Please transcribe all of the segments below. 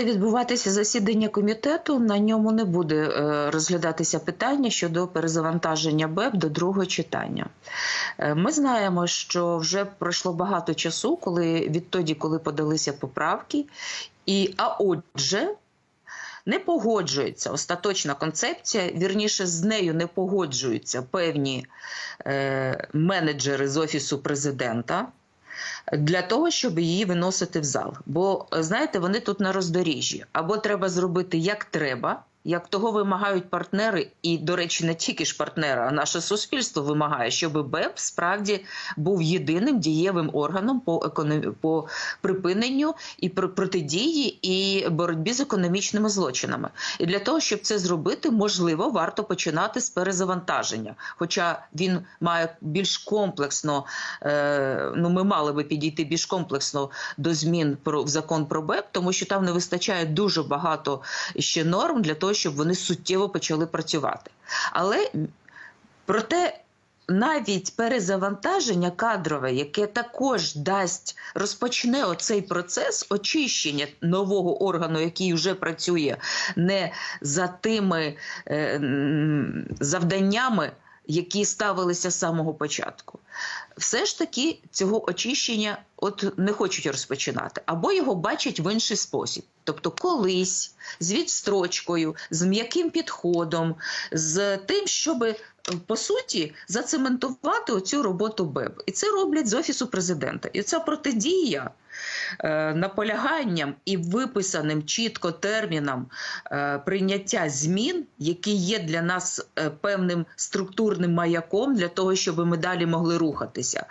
буде відбуватися засідання комітету. На ньому не буде е, розглядатися питання щодо перезавантаження БЕП до другого читання. Е, Ми знаємо, що вже пройшло багато часу, коли відтоді, коли подалися поправки, і а отже. Не погоджується остаточна концепція, вірніше з нею не погоджуються певні е, менеджери з офісу президента для того, щоб її виносити в зал. Бо знаєте, вони тут на роздоріжжі. Або треба зробити як треба, як того вимагають партнери, і, до речі, не тільки ж партнери, а наше суспільство вимагає, щоб БЕП справді був єдиним дієвим органом по економі... по припиненню і пр- протидії і боротьбі з економічними злочинами. І для того, щоб це зробити, можливо, варто починати з перезавантаження. Хоча він має більш комплексно, е, ну ми мали би підійти більш комплексно до змін про в закон про БЕП, тому що там не вистачає дуже багато ще норм для того, щоб вони суттєво почали працювати. Але проте. Навіть перезавантаження кадрове, яке також дасть розпочне оцей процес очищення нового органу, який вже працює не за тими е, завданнями, які ставилися з самого початку. Все ж таки цього очищення от не хочуть розпочинати, або його бачать в інший спосіб. Тобто колись з відстрочкою, з м'яким підходом, з тим, щоб по суті зацементувати оцю роботу БЕБ. І це роблять з офісу президента. І ця протидія е, наполяганням і виписаним чітко терміном е, прийняття змін, які є для нас е, певним структурним маяком для того, щоб ми далі могли рухатися.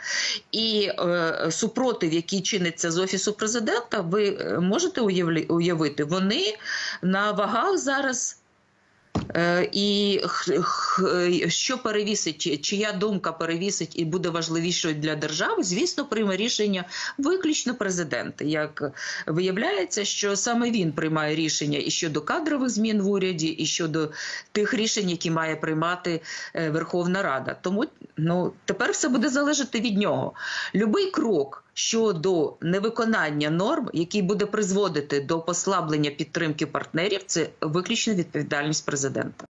І супротив, який чиниться з офісу президента, ви можете уявити, вони на вагах зараз. Е, І що перевісить, чия думка перевісить і буде важливішою для держави, звісно, прийме рішення виключно президент. Як виявляється, що саме він приймає рішення і щодо кадрових змін в уряді, і щодо тих рішень, які має приймати е, Верховна Рада. Тому ну тепер все буде залежати від нього. Любий крок. Щодо невиконання норм, який буде призводити до послаблення підтримки партнерів, це виключно відповідальність президента.